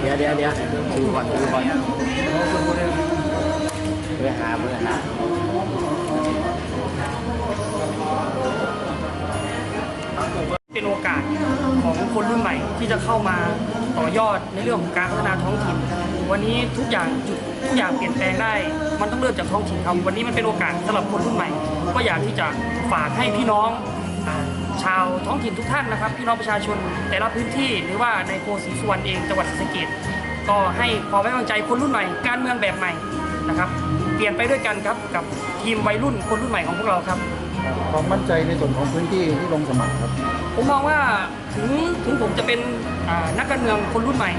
เดี๋ยวเดี๋ยวเดี๋ยวดูก่อนดูก่อนเพื่อหาเพื่อหาเป็นโอกาสของคนรุ่นใหม่ที่จะเข้ามาต่อยอดในเรื่องของการพัฒนาท้องถิ่น วันนี้ทุกอย่างจุดทุกอย่างเปลี่ยนแปลงได้ มันต้องเริ่มจากท้องถิ่นครับวันนี้มันเป็นโอกาสสำหรับคนรุ่นใหม่ ก็อยากที่จะฝากให้พี่น้อง ชาวท้องถิ่นทุกท่านนะครับพี่น้องประชาชนแต่ละพื้นที่หรือว่าในโพสีสุวรรณเองจังหวัดศรีสะเกษก็ให้ความไว้วางใจคนรุ่นใหม่การเมืองแบบใหม่นะครับ เปลี่ยนไปด้วยกันครับกับทีมวัยรุ่นคนรุ่นใหม่ของพวกเราครับ ความมั่นใจในส่วนของพื้นที่ที่ลงสมัครครับ ผมมองว่าถึงถึงผมจะเป็นอ่านักการเมืองคนรุ่นใหม่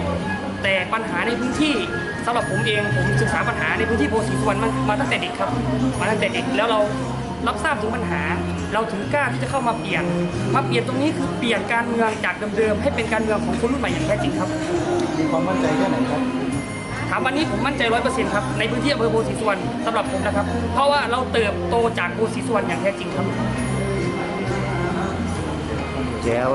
แต่ปัญหาในพื้นที่สำหรับผมเองผมศึกษาปัญหาในพื้นที่โพสีสุวรรณมามาตั้งแต่เด็กครับ มาตั้งแต่เด็กแล้วเรา รับทราบถึงปัญหา เราถึงกล้าที่จะเข้ามาเปลี่ยน มาเปลี่ยนตรงนี้คือเปลี่ยนการเมืองจากเดิมๆให้เป็นการเมืองของคนรุ่นใหม่อย่างแท้จริงครับ มีความมั่นใจแค่ไหนครับถามวันนี้ผมมั่นใจร้อยเปอร์เซ็นต์ครับ ในพื้นที่อำเภอโพสีสุวรรณสำหรับผมนะครับ เพราะว่าเราเติบโตจากโพสีสุวรรณอย่างแท้จริงครับ แจ๋วเลย